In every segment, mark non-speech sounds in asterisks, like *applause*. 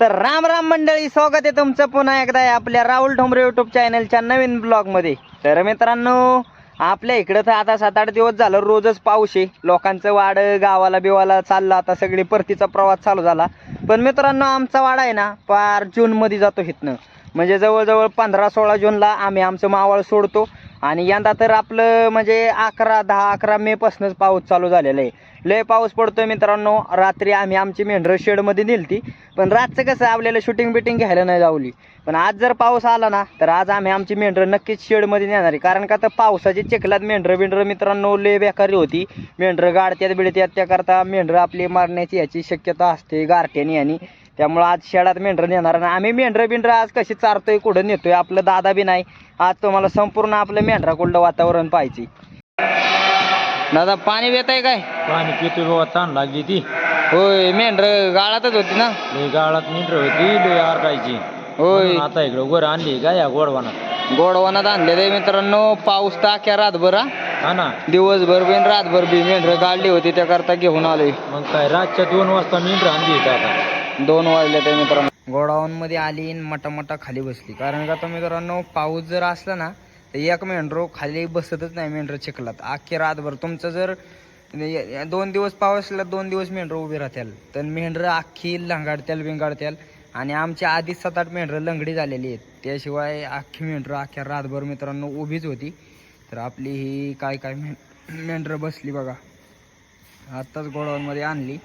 तर राम राम मंडळी स्वागत आहे तुमचं पुन्हा एकदा आपल्या राहुल ढोंबरे युट्यूब चॅनलच्या नवीन ब्लॉगमध्ये तर मित्रांनो आपल्या इकडं तर आता सात आठ दिवस झालं रोजच पाऊस आहे. लोकांचं वाड गावाला बिवाला चाललं आता सगळी परतीचा प्रवास चालू झाला. पण मित्रांनो आमचा वाडा आहे ना पार जूनमध्ये जातो इथनं म्हणजे जवळजवळ पंधरा सोळा जूनला आम्ही आमचं मावळ सोडतो. आणि यंदा तर आपलं म्हणजे अकरा दहा अकरा मे पासूनच पाऊस चालू झालेला आहे. लय पाऊस पडतोय मित्रांनो. रात्री आम्ही आमची मेंढरं शेडमध्ये नेलती. पण रातचं कसं आपल्याला शूटिंग बिटिंग घ्यायला नाही जावली पण आज जर पाऊस आला ना तर आज आम्ही आमची मेंढरं नक्कीच शेडमध्ये नेणार आहे. कारण का तर पावसाची चिखलात मेंढरं बिंढरं मित्रांनो लय बेकारी होती. मेंढरं गाडत्यात बिडत्यात त्याकरता मेंढरं आपली मारण्याची याची शक्यता असते गारट्याने आणि त्यामुळं आज शेडात मेंढरं नेणार आणि आम्ही मेंढरं बिंढरं आज कशी चारतोय कुठं नेतोय आपलं दादा बी नाही. आज तुम्हाला संपूर्ण आपलं मेंढराकुंड वातावरण पाहिजे दादा पाणी येत आहे काय? पाणी पितोय बाबा ताण लागली ती. होय मेंढर गाळातच होती ना? लय गाळात मिटर होती लय आरडायची होय. म्हणून आता इकडे वर आणली का या गोडवानात? गोडवानात आणलेलं मित्रांनो पाऊस टाक्या रातभर हा. हा ना. दिवसभर बी आणि रातभर बी मेंढर गाळली होती त्याकरता घेऊन आलोय. मग काय रातच्या दोन वाजता मिटर आणली इथं आता. दोन वाजले ते मित्रांनो. गोडाऊन मध्ये आली मटामटा मटा मटा खाली बसली. कारण का तर मित्रांनो पाऊस जर असला ना तर एक मेंढरो खाली बसतच नाही मेंढर चिखलात. अख्खी रातभर. तुमचं जर दोन दिवस पाऊस दोन दिवस मेंढरं उभी राहत्याल. तर मेंढरं अख्खी लंगाडत्याल बिंगाडत्याल. आणि आमच्या आधीच सात आठ मेंढरं लंगडी झालेली आहेत. त्याशिवाय अख्खी मेंढरं अख्ख्या रातभर मित्रांनो उभीच होती. तर आपली ही काय काय मेंढरं बसली बघा. आत्ताच गोडाऊनमध्ये आणली.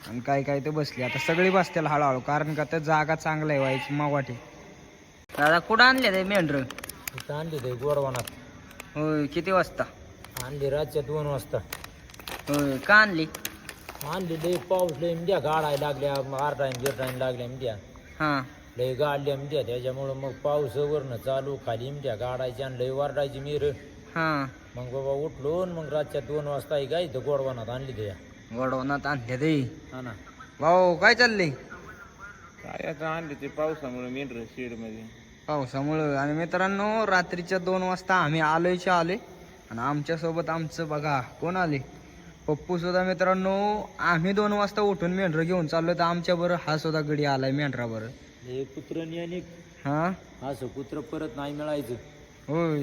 आणि काय काय ते बसली. आता सगळी बसतील हळूहळू. कारण का तर जागा चांगला आहे व्हायची मावाटे दादा कुठं आणले ते मेंढर? इथं आणली ते गोडवानात होय किती वाजता? आणली रातच्या दोन वाजता. होय का आणली? आणली लय पाऊस लय मिद्या गाडायला लागल्या आरडाईन बिरडाईन लागल्या मिद्या हां. लय गाडल्या मिद्या त्याच्यामुळं मग पाऊस वरनं चालू खाली मिद्या गाडायची आणि लय वारडायची मिर. हां. मग बाबा उठलो मग रातच्या दोन वाजता ही गाय इथं गोडवानात आणली त्या गोडवनात आणले ते. हा ना. भाऊ काय चाललंय? काय आता आणले ते पावसामुळे मेंढर शेडमध्ये. पावसामुळं. आणि मित्रांनो रात्रीच्या दोन वाजता आम्ही आलोयच्या आले आणि आमच्यासोबत आमचं बघा कोण आले? पप्पू सुद्धा मित्रांनो आम्ही दोन वाजता उठून मेंढरं घेऊन चाललो तर आमच्या बरं हा सुद्धा गडी आलाय मेंढरा बरं हे कुत्र नियानिक हा? असं कुत्र परत नाही मिळायचं. होय.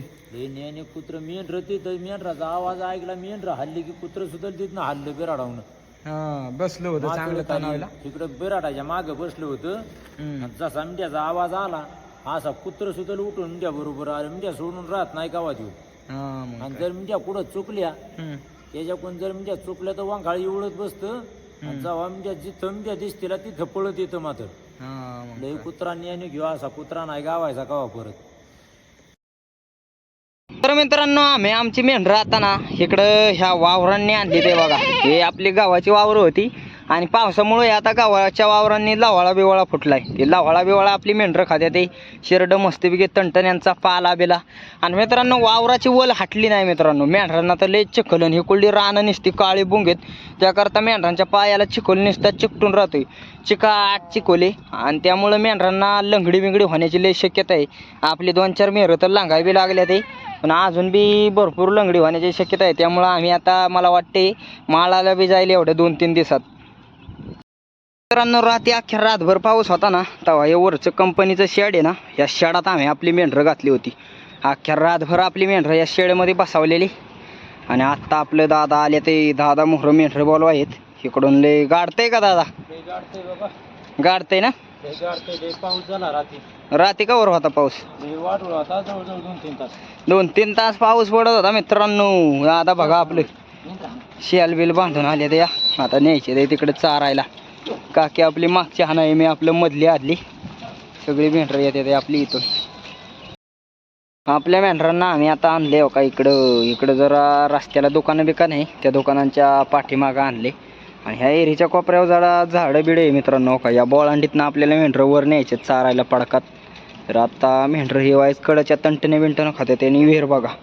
कुत्र मेंढर तिथं मेंढराचा आवाज ऐकला मेंढर हल्ली की कुत्र सुद्धा तिथं हल्लं बिराडावून हा बसलो होतं चांगलं तणावला. तिकडं बिराडाच्या मागे बसलं होतं. हम्म. आणि जसा मिंट्याचा आवाज आला असा कुत्र सुद्धा उठून मिंट्या बरोबर आलं. मिंट्या सोडून राहत नाही हा मग आणि जर मिंट्या कुठं चुकल्या हम्म. त्याच्याकडून जर मिंट्या चुकल्या तर वांगाळी उडत बसतं. आणि जेव्हा मिंट्या जिथं मिंट्या दिसतील तिथं पळत येतं मात्र. हा मग लय कुत्रा नियाने घेऊ असा कुत्रा नाही गावायचा कवा परत. मित्रांनो आम्ही आमची मेंढरं राहताना इकडं ह्या वावरांनी आणली ते बघा. हे आपली गावाची वावरं होती आणि पावसामुळे आता गावाच्या वावरांनी लावाळा बिवाळा फुटलाय. ते लावाळा बिवाळा आपली मेंढरं खात्या ते शिरड मस्तपैकी तणटण्यांचा पाला बिला. आणि मित्रांनो वावराची वल हाटली नाही मित्रांनो. मेंढरांना तर लय चिखलन ही कुलडी रानं निसती काळी बुंगेत. त्याकरता मेंढरांच्या पायाला चिखोल नसतात चिकटून राहतोय. चिकाट चिकोले. आणि त्यामुळं मेंढरांना लंगडी बिंगडी होण्याची लय शक्यता आहे. आपली दोन चार मेहरं तर लांगावी लागल्यात लागल्या ते. पण अजून बी भरपूर लंगडी होण्याची शक्यता आहे. त्यामुळं आम्ही आता मला वाटते माळाला बी जायला एवढ्या दोन तीन दिवसात. मित्रांनो रात्री अख्ख्या रातभर पाऊस होता ना तेव्हा हे वरचं कंपनीचं शेड आहे ना या शेडात आम्ही आपली मेंढरं घातली होती. अख्ख्या रातभर आपली मेंढरं या शेडमध्ये बसावलेली. आणि आत्ता आपलं दादा आले ते दादा मोहरं मेंढरं बोलवा आहेत इकडून लय गाडतंय का दादा? गाडतंय ना? पाऊस झाला रात्री. रात्री कवर होता पाऊस? होता जवळजवळ दोन तीन तास. दोन तीन तास पाऊस पडत होता मित्रांनो. आता बघा आपलं. शेल बिल बांधून आले ते या. आता न्यायचे ते तिकडे चारायला. काकी आपली मागची हाणाई मी आपलं मधली आदली सगळी मेंढरं येते आपली इथून. आपल्या मेंढरांना आम्ही आता आणले हो का इकडं. इकडं जरा रस्त्याला दुकानं बिकान आहे. त्या दुकानांच्या पाठीमागं आणले. आणि ह्या एरीच्या कोपऱ्यावर जरा झाडं बिडं आहे मित्रांनो. का या बोळांडीतनं आपल्याला मेंढरं वर न्यायचे चारायला पडकात. तर आता मेंढरं ही वाईस कडच्या तंटने बिंटनं खात्यात आणि विहीर बघा.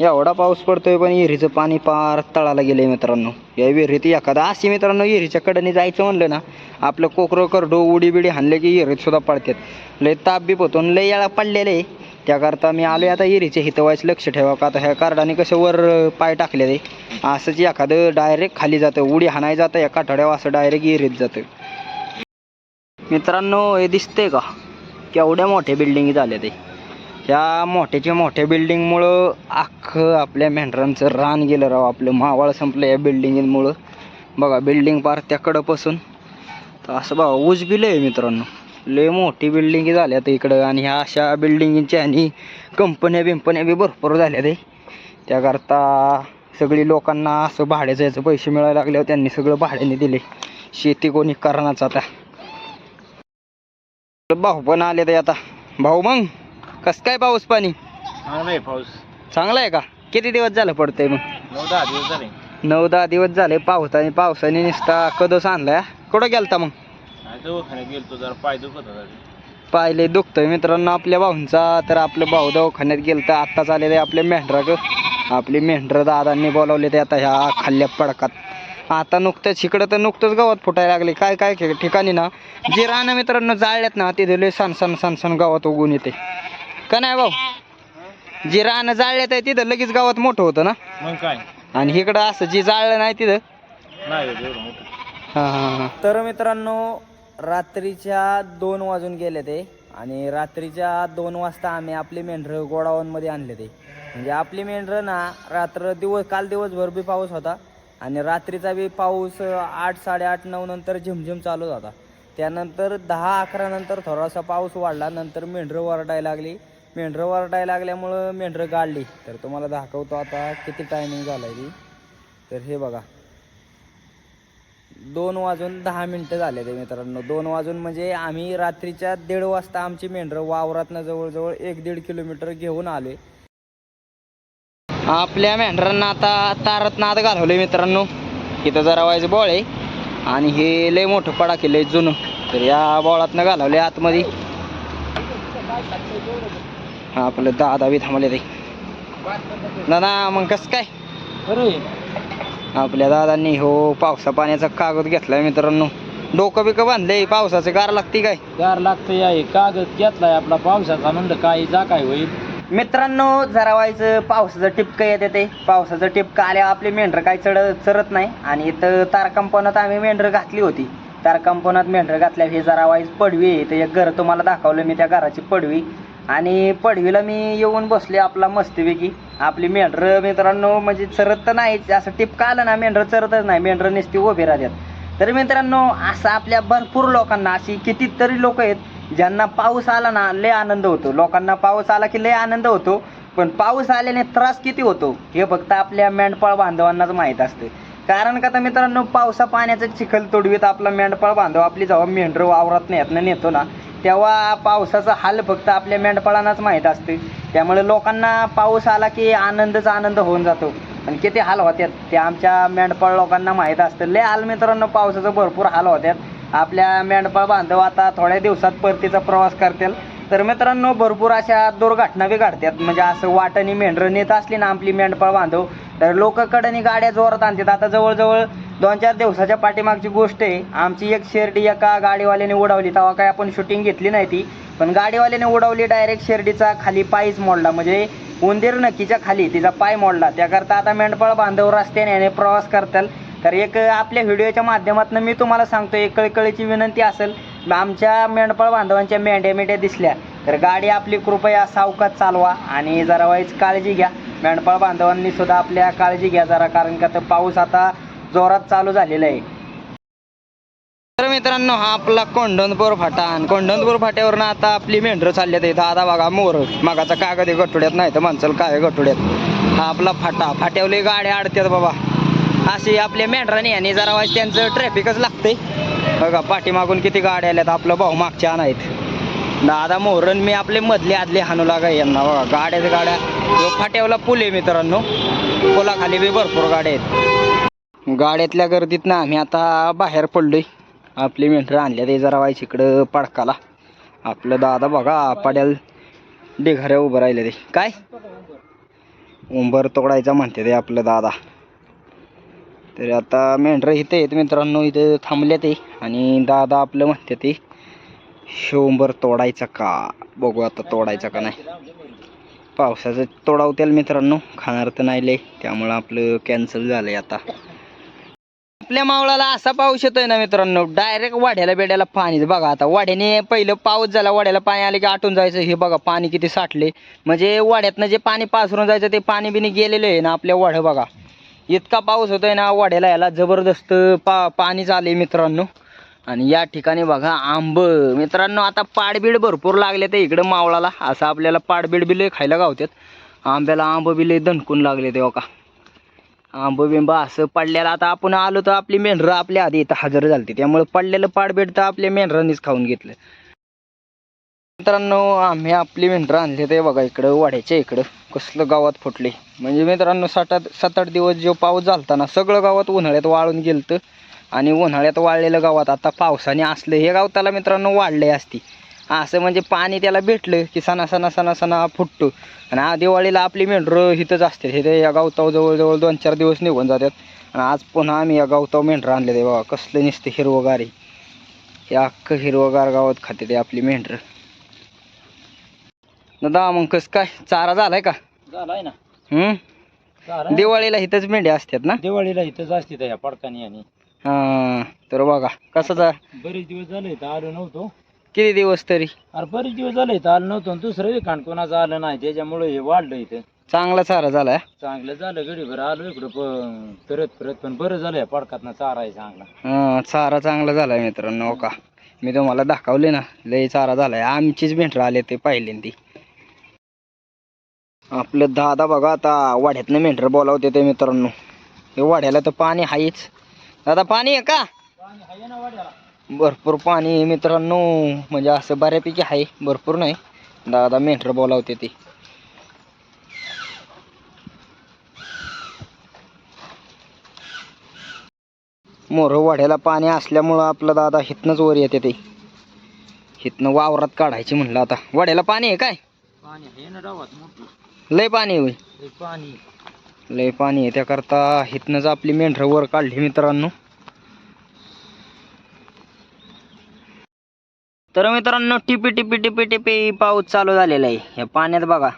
एवढा पाऊस पडतोय पण विहिरीचं पाणी पार तळाला गेलंय मित्रांनो. या विहिरीत एखादा अशी मित्रांनो विहिरीच्या कडेने जायचं म्हणलं ना आपलं कोकरं करडो उडी बिडी हाणले की विहिरीत सुद्धा पडतात. लय ताप बी होतो लय याला पडलेले. त्याकरता मी आलोय आता विहिरीच्या हितवायचं लक्ष ठेवा का आता ह्या कार्डाने कसं वर पाय टाकले ते असंच एखादं डायरेक्ट खाली जातं उडी हाणाय जातं एका आठवड्यावर असं डायरेक्ट विहिरीत जातं. मित्रांनो हे दिसतंय का? केवढ्या मोठ्या बिल्डिंगी झाल्या ते. ह्या मोठ्याच्या मोठ्या बिल्डिंगमुळं अख्खं आपल्या मेंढरांचं रान गेलं राव. आपलं मावळ संपलं या बिल्डिंगमुळं बघा बिल्डिंग पार त्याकडंपासून तर असं बघा ऊस आहे मित्रांनो. लय मोठी बिल्डिंग झाल्या तर इकडं. आणि ह्या अशा बिल्डिंगींच्या आणि कंपन्या बिंपन्या बी भरपूर झाल्या ते त्याकरता सगळी लोकांना असं भाड्याचं याचं पैसे मिळायला लागल्यावर त्यांनी सगळं भाड्याने दिले. शेती कोणी करणारच आता. भाऊ पण आले ते आता. भाऊ मग? कस काय पाऊस पाणी? चांगला आहे पाऊस. चांगला आहे का? किती दिवस झालं पडतंय मग? नऊ दहा दिवस झाले. नऊ दहा दिवस झाले पावसाने पावसाने नुसता कदोस आणलाय कुठं गेलता मग? दवाखान्यात गेलतो जरा पाय दुखत होता. पाहिले दुखतोय मित्रांनो आपल्या भाऊंचा तर आपलं भाऊ दवाखान्यात गेलं तर आत्ताच आलेले आपले मेंढराक आपली मेंढरं दादांनी बोलावले ते आता ह्या खाल्ल्या पडकात. आता नुकतंच इकडं तर नुकतंच गावात फुटायला लागले. काय काय ठिक- ठिकाणी ना जे रानं मित्रांनो जाळल्यात ना तिथे लय सण सण सण सण गावात उगून येते. का नाही भाऊ? जे रानं जाळल्यात आहे तिथं लगेच गावात मोठं होतं ना? मग काय? आणि इकडं असं जे जाळलं नाही तिथं? नाही एवढं मोठं. हां हां हां. तर मित्रांनो रात्रीच्या दोन वाजून गेले ते आणि रात्रीच्या दोन वाजता आम्ही आपली मेंढरं गोडाऊनमध्ये आणले ते म्हणजे आपली मेंढरं ना रात्र दिवस काल दिवसभर बी पाऊस होता. आणि रात्रीचा बी पाऊस आठ साडेआठ नऊ नंतर झिमझिम चालू होता. त्यानंतर दहा अकरा नंतर थोडासा पाऊस वाढला. नंतर मेंढरं वरडायला लागली. मेंढरं वरडायला लागल्यामुळं मेंढरं गाडली. तर तुम्हाला दाखवतो आता किती टायमिंग झाला आहे ती. तर हे बघा. दोन वाजून दहा मिनटं झाले ते मित्रांनो. दोन वाजून म्हणजे आम्ही रात्रीच्या दीड वाजता आमची मेंढरं वावरातनं जवळजवळ एक दीड किलोमीटर घेऊन आले आपल्या मेंढरांना आता तारत नाद घालवले मित्रांनो. इथं जरा व्हायचं बॉळ आहे. आणि हे लय मोठं पडा केलंय जुनं. तर या बॉळातनं घालवले आतमध्ये. हा आपलं दादा बी थांबले ते. दादा मग कसं काय? अरे. आपल्या दादांनी हो पावसा पाण्याचा कागद घेतलाय मित्रांनो. डोकं बिकं बांधले पावसाचं गार लागते काय? गार लागतं या हे कागद घेतलाय आपला पावसाचा म्हणलं काय जा काय होईल. मित्रांनो जरा व्हायचं पावसाचं टिपकं येते ते. पावसाचं टिपकं आल्या आपली मेंढरं काय चढ चरत नाही. आणि इथं तारकंपनात आम्ही मेंढरं घातली होती. तारकंपनात मेंढरं घातल्या हे जरा वाईज पडवी. आहे तर एक घर तुम्हाला दाखवलं मी त्या घराची पडवी. आणि पडवीला मी येऊन बसले आपला मस्तपैकी. आपली मेंढरं मित्रांनो म्हणजे चरत तर नाहीच असं टिपकं आलं ना मेंढरं चरतच नाही मेंढरं नुसती उभे राहतात. तर मित्रांनो असं आपल्या भरपूर लोकांना अशी कितीतरी लोक आहेत ज्यांना पाऊस आला ना लय आनंद होतो. लोकांना पाऊस आला की लय आनंद होतो पण पाऊस आल्याने त्रास किती होतो? हे फक्त आपल्या मेंढपाळ बांधवांनाच माहीत असते. कारण का तर मित्रांनो पावसा पाण्याचं चिखल तोडवीत आपला मेंढपाळ बांधव आपली जेव्हा मेंढरं वावरात नाही नेतो ना तेव्हा पावसाचा हाल फक्त आपल्या मेंढपाळांनाच माहीत असते. त्यामुळे लोकांना पाऊस आला की आनंदच आनंद होऊन जातो. आणि किती हाल होत्यात ते आमच्या मेंढपाळ लोकांना माहीत असतं. लय हाल मित्रांनो पावसाचं भरपूर हाल होत्यात. आपल्या मेंढपाळ बांधव आता थोड्या दिवसात परतीचा प्रवास करतील. तर मित्रांनो भरपूर अशा दुर्घटना बी घडतात म्हणजे असं वाटणी मेंढरं नेत असली ना आपली मेंढपाळ बांधव तर लोक गाड्या जोरात आणतात. आता जवळजवळ दोन चार दिवसाच्या पाठीमागची गोष्ट आहे आमची एक शेर्डी एका गाडीवाल्याने उडवली. तेव्हा काय आपण शूटिंग घेतली नाही ती. पण गाडीवाल्याने उडवली डायरेक्ट शेर्डीचा खाली पायच मोडला. म्हणजे उंदीर नक्कीच्या खाली तिचा पाय मोडला. त्याकरता आता मेंढपाळ बांधव रस्त्याने प्रवास करताल. तर एक आपल्या व्हिडिओच्या माध्यमातून मी तुम्हाला सांगतो एक कळकळीची विनंती असेल आमच्या मेंढपाळ बांधवांच्या मेंढ्या मेंढ्या दिसल्या. तर गाडी आपली कृपया सावकात चालवा आणि जरा वाईच काळजी घ्या. मेंढपाळ बांधवांनी सुद्धा आपल्या काळजी घ्या जरा कारण का तर पाऊस आता जोरात चालू झालेला आहे. तर मित्रांनो हा आपला कोंढणपूर फाटा आणि कोंढणपूर फाट्यावरनं आता आपली मेंढरं चालली आहेत इथं. आता बघा मोर मागाचा कागद आहे गठुड्यात नाही तर माणसाला काय गठुड्यात हा आपला फाटा फाट्यावली गाड्या अडत्यात बाबा. अशी आपल्या मेंढराने आणि जरा वाज त्यांचं ट्रॅफिकच लागतंय. बघा पाठीमागून किती गाड्या आल्यात आपलं भाऊ मागच्या नाहीत दादा मोहरन मी आपले मधले आदले हाणू लागा यांना बघा. गाड्याच गाड्या. फाट्यावला पूल आहे मित्रांनो. पुलाखाली बी भरपूर गाड्या आहेत. गाड्यातल्या गर्दीत ना आम्ही आता बाहेर पडलोय. आपली मेंढरं आणल्या ते जरा व्हायची इकडं पडकाला. आपलं दादा बघा पाड्याल ढेघऱ्या उभं राहिले ते. काय? उंबर तोडायचा म्हणते ते आपलं दादा. तर आता मेंढरं इथे आहेत मित्रांनो इथं थांबले ते. आणि दादा आपलं म्हणते ते शंभर तोडायचा का? बघू आता तोडायचा का नाही. पावसाचं तोडावतील मित्रांनो. खाणार तर नाही लय. त्यामुळं आपलं कॅन्सल झालंय आता. आपल्या मावळाला असा पाऊस येतोय ना मित्रांनो. डायरेक्ट वाढ्याला बेड्याला पाणी बघा आता. वाढ्याने पहिलं पाऊस झाला वाड्याला पाणी आले की आटून जायचं. हे बघा पाणी किती साठले. म्हणजे वाड्यातनं जे पाणी पासरून जायचं ते पाणी बिनी गेलेलं आहे ना आपल्या वाढं बघा. इतका पाऊस होतोय ना वाड्याला याला जबरदस्त पा पाणी चालले मित्रांनो. आणि या ठिकाणी बघा आंब. मित्रांनो आता पाडबीड भरपूर लागले ते इकडं मावळाला. असं आपल्याला पाडबीड बी खायला गावतात आंब्याला आंब बिले दणकून लागले ते का आंब बिंब असं पडलेलं. आता आपण आलो तर आपली मेंढरं आपल्या आधी इथं हजर झाली त्यामुळे पडलेलं पाडबीड तर आपल्या मेंढरांनीच खाऊन घेतलं. मित्रांनो आम्ही आपली मेंढरं आणली ते बघा इकडं वाड्याच्या इकडं. कसलं गावात फुटले. म्हणजे मित्रांनो सात आठ सात आठ दिवस जो पाऊस झालता ना सगळं गावात उन्हाळ्यात वाळून गेलतं. आणि उन्हाळ्यात वाळलेलं गावात आता पावसाने असलं हे गाव त्याला मित्रांनो वाढले असती. असं म्हणजे पाणी त्याला भेटलं की सणा सणा सणा सणा फुटतो. आणि आ दिवाळीला आपली मेंढरं इथंच असते. हे ते या गावताव जवळजवळ दोन चार दिवस निघून जातात. आणि आज पुन्हा आम्ही या गावताव मेंढरं आणले ते बाबा कसलं नुसतं हिरवगार हे अख्खं हिरवगार गावात खाते ते आपली मेंढरं दादा मग कसं काय? चारा झालाय का? झालाय ना. हम्म. दिवाळीला इथंच मेंढ्या असतात ना? दिवाळीला इथंच असते त्या पडकानी आणि. हा तर बघा कसं जा बरेच दिवस झाले तर आलो नव्हतो. किती दिवस तरी? अरे बरेच दिवस झाले तर आलो नव्हतो आणि दुसरं विकाण कोणाचं आलं नाही त्याच्यामुळे हे वाढलं इथं. चांगला चारा झालाय? चांगलं झालं गडीभर आलो इकडं प- फिरत फिरत पण बरं झालं या पडकातनं चारा आहे चांगला. हा चारा चांगला झालाय मित्रांनो हो का? मी तुम्हाला दाखवले ना लय चारा झालाय. आमचीच भेंटर आले ते पाहिले ती आपलं दादा बघा आता वाड्यातनं मेंढर बोलावते ते मित्रांनो. हे वाड्याला तर पाणी आहेच दादा पाणी आहे का? भरपूर पाणी आहे मित्रांनो. म्हणजे असं बऱ्यापैकी आहे भरपूर नाही. दादा मेंढर बोलावते ते. मोरं वाढ्याला पाणी असल्यामुळं आपलं दादा हितनंच वर येते ते. हितनं वावरात काढायची म्हणलं आता. वाड्याला पाणी आहे काय? पाणी लय पाणी पाणी लय पाणी आहे. त्याकरता हितनंच आपली मेंढरं वर काढली मित्रांनो. तर मित्रांनो टिपी टिपी टिपी टिपी पाऊस चालू झालेला आहे. हे पाण्यात बघा.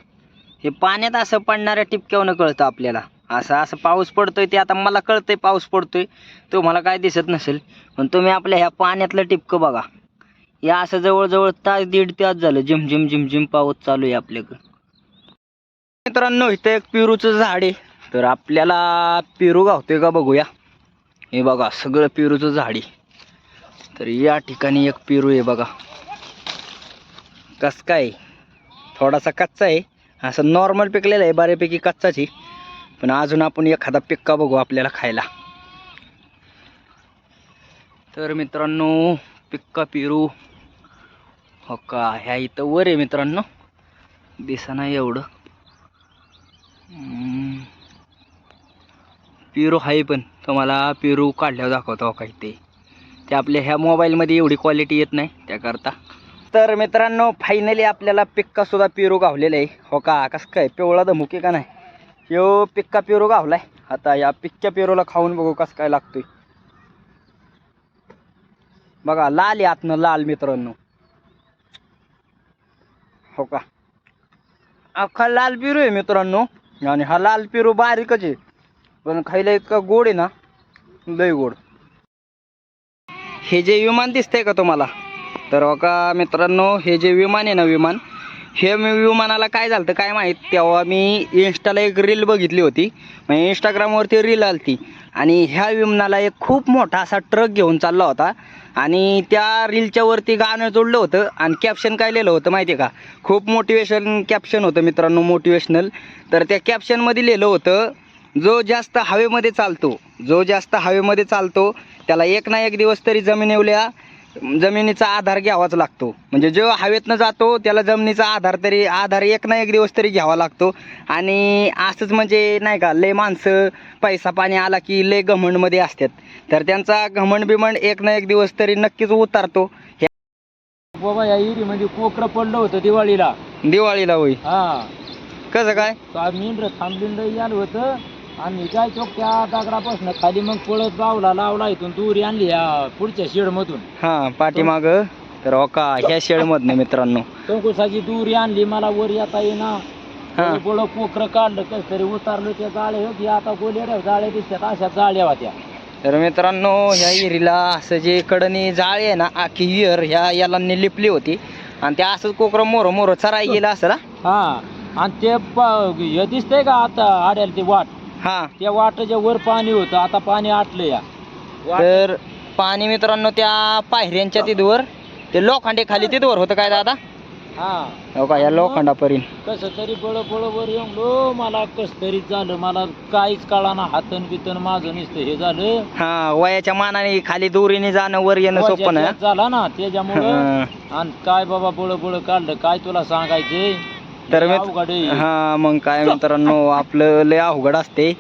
हे पाण्यात असं पडणाऱ्या टिपक्यावनं कळतं आपल्याला. असं असं पाऊस पडतोय ते आता मला कळतंय पाऊस पडतोय. तुम्हाला काय दिसत नसेल पण तुम्ही आपल्या ह्या पाण्यातलं टिपकं बघा. हे असं जवळजवळ तास दीड तास झालं झिमझिम झिम झिम पाऊस चालू आहे आपल्याकडं. मित्रांनो इथं एक पिरूचं झाड आहे. तर आपल्याला पेरू गावतोय का बघूया. हे बघा सगळं पेरूचं झाड. आहे तर या ठिकाणी एक पेरू आहे बघा. कस काय? थोडासा कच्चा आहे. असं नॉर्मल पिकलेला आहे बऱ्यापैकी कच्चाच पण अजून आपण एखादा पिक्का बघू आपल्याला खायला. तर मित्रांनो पिक्का पेरू. हो का? ह्या इथं वर आहे मित्रांनो. दिसना एवढं. पेरू आहे पण. तुम्हाला पेरू काढल्यावर दाखवतो काही ते. ते आपल्या ह्या मोबाईलमध्ये एवढी क्वालिटी येत नाही त्याकरता. तर मित्रांनो फायनली आपल्याला पिक्कासुद्धा पेरू गावलेला आहे. हो का? कसं काय? पिवळा धमुके का नाही? यो पिक्का पेरू गावला आहे आता या पिक्क्या पेरूला खाऊन बघू कसं काय लागतोय. बघा लाल आहे आतनं लाल मित्रांनो. हो का? अख्खा लाल पेरू आहे मित्रांनो. आणि हा लाल पेरू बारीकच आहे. पण खायला इतका गोड आहे ना लय गोड. हे जे विमान दिसतंय का तुम्हाला? तर का मित्रांनो हे जे विमान आहे ना विमान हे मी विमानाला काय झालं काय माहीत? तेव्हा मी इन्स्टाला एक रील बघितली होती. म्हणजे इंस्टाग्रामवरती रील आलती. आणि ह्या विमानाला एक खूप मोठा असा ट्रक घेऊन चालला होता. आणि त्या रीलच्या वरती गाणं जोडलं होतं. आणि कॅप्शन काय लिहिलं होतं माहिती आहे का? खूप मोटिवेशन कॅप्शन होतं मित्रांनो मोटिवेशनल तर त्या कॅप्शनमध्ये लिहिलं होतं जो जास्त हवेमध्ये चालतो जो जास्त हवेमध्ये चालतो त्याला एक ना एक दिवस तरी जमिनीवल्या जमिनीचा आधार घ्यावाच लागतो. म्हणजे जो हवेतनं जातो त्याला जमिनीचा आधार तरी आधार एक ना एक दिवस तरी घ्यावा लागतो. आणि असंच म्हणजे नाही का लय माणसं पैसा पाणी आला की लय घमंडमध्ये असतात. तर त्यांचा घमंड बिमंड एक ना एक दिवस तरी नक्कीच उतारतो. बाबा या इरीमध्ये कोकरं पडलं होतं दिवाळीला. दिवाळीला होई हा. कसं काय? मेंढर थांबलेलं आलं होतं. आणि काय चोक त्या दगडापासून खाली मग पळत बावला लावला इथून दुरी आणली या पुढच्या शेडमधून. हां पाठीमाग. तर हो का ह्या शेडमधनं मित्रांनो. कंकुसाची दुरी आणली मला वर येता येईना. हां. बळ काढलं कस तरी उतारलं त्या जाळे होती आता गोलेऱ्या जाळ्या दिसतात अशा जाळ्या होत्या. तर मित्रांनो ह्या विहिरीला असं जे कडनी जाळी आहे ना आखी विहीर ह्या यालांनी लिपली होती. आणि त्या असंच कोकरं मोर मोर चराई गेलं असं हा आणि ते प- हे दिसतंय का आता आड्याला ते वाट? हा. त्या वाटाच्या वर पाणी होतं. आता पाणी आटलं या. तर पाणी मित्रांनो त्या पायऱ्यांच्या तिथवर ते लोखंडे खाली तिथवर होतं काय दादा? हा. हो का या लोखंडापर्यंत. कसं तरी बळ बळ वर येऊन लो मला कस तरी झालं मला काहीच कळाना हातन बितन माझं नुसतं हे झालं. हा वयाच्या मानाने खाली दोरीने जाणं वर येणं सोपं नाही झाला ना त्याच्यामुळं. हा. आणि काय बाबा बळ बळ काढलं काय तुला सांगायचंय तर मी. हा मग काय मित्रांनो आपलं लय अवघड असते.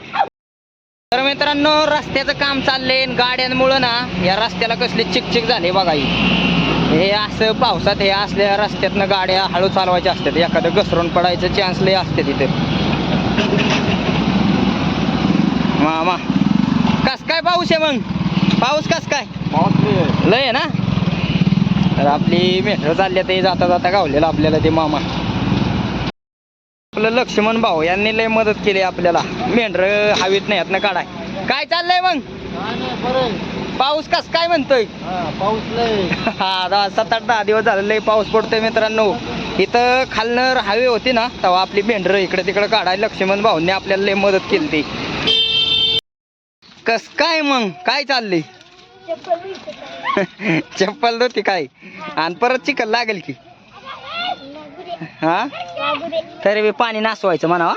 तर मित्रांनो रस्त्याचं काम चाललंय गाड्यांमुळं ना या रस्त्याला कसले चिकचिक झाले बघा ही. असं पावसात हे असल्या रस्त्यातनं गाड्या हळू चालवायच्या असतात. एखादं घसरून पडायचं चान्स लय असते तिथे. मामा. कस काय पाऊस आहे मग? पाऊस कस काय? पाऊस लय ना? तर आपली मेट्रो चालली ते जाता जाता गावलेलं आपल्याला ते मामा. आपलं लक्ष्मण भाऊ यांनी लय मदत केली आपल्याला. मेंढर हवीत नाही यातनं काढाय. काय चाललंय मग. पाऊस कस काय म्हणतोय? हा, पाऊस लय. हा सात आठ दहा दिवस झाले लय पाऊस पडतोय मित्रांनो. इथं खालनं हवे होती ना तेव्हा आपली मेंढर इकडे तिकडे काढाय लक्ष्मण भाऊंनी आपल्याला लय मदत केली ती. कस काय मग? काय चाललंय? चप्पल *laughs* नव्हती काय? आणि परत चिकल लागेल की. हा? तरी बी पाणी नासवायचं म्हणावा.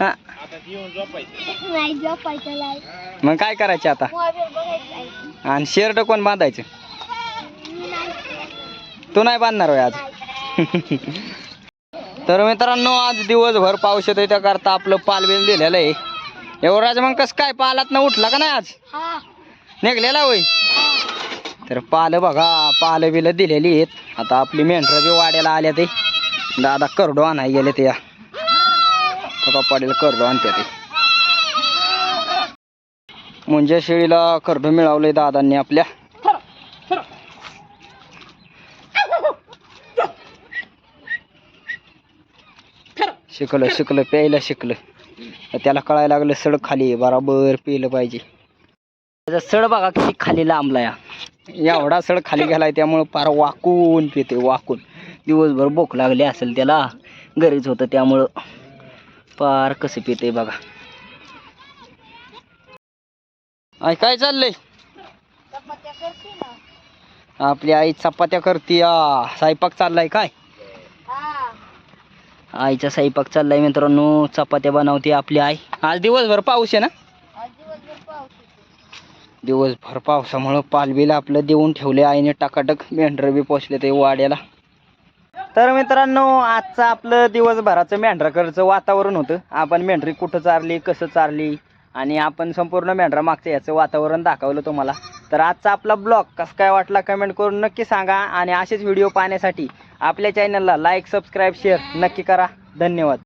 हा? मग काय करायचे आता? आणि शर्ट कोण बांधायचं? तू नाही बांधणार होय आज. *laughs* तर मित्रांनो आज दिवसभर पाऊस येतोय त्या करता आपलं पालबिल दिलेलं आहे. एवढाच मग कसं काय पालात ना उठला का नाही आज? हा. निघलेला होय? तर पालं बघा पालं बिलं दिलेली आहेत. आता आपली मेंढरं बी वाड्याला आल्या ते. दादा करडो आणाय गेले ते या. पडेल करडो आणते ते. मुंज्या शेळीला करडो मिळवलंय दादांनी आपल्या. शिकलं शिकलं प्यायला शिकलं. तर त्याला कळायला लागलं सड खाली बराबर पिलं पाहिजे. त्याचा सड बघा किती खाली लांबला या. एवढा सड खाली गेलाय त्यामुळं फार वाकून पिते वाकून. दिवसभर भूक लागली असेल त्याला घरीच होतं त्यामुळं. पार कसं पिते बघा. आई काय चाललंय? चपात्या करते ना. आपली आई चपात्या करते स्वयंपाक चाललाय काय? हा. आईचा स्वयंपाक चाललाय मित्रांनो चपात्या बनवते आपली आई. आज दिवसभर पाऊस आहे ना आज दिवसभर पाऊस येतो. दिवसभर पावसामुळं पालबीला आपलं देऊन ठेवले आईने टाकाटक. मेंढरं बी पोचले ते वाड्याला. तर मित्रांनो आजचं आपलं दिवसभराचं मेंढराकडचं वातावरण होतं. आपण मेंढरी कुठं चारली कसं चारली आणि आपण संपूर्ण मेंढरा मागचं याचं वातावरण दाखवलं तुम्हाला. तर आजचा आपला ब्लॉग कसं काय वाटला कमेंट करून नक्की सांगा आणि असेच व्हिडिओ पाहण्यासाठी आपल्या चॅनलला लाईक सबस्क्राईब शेअर नक्की करा. धन्यवाद.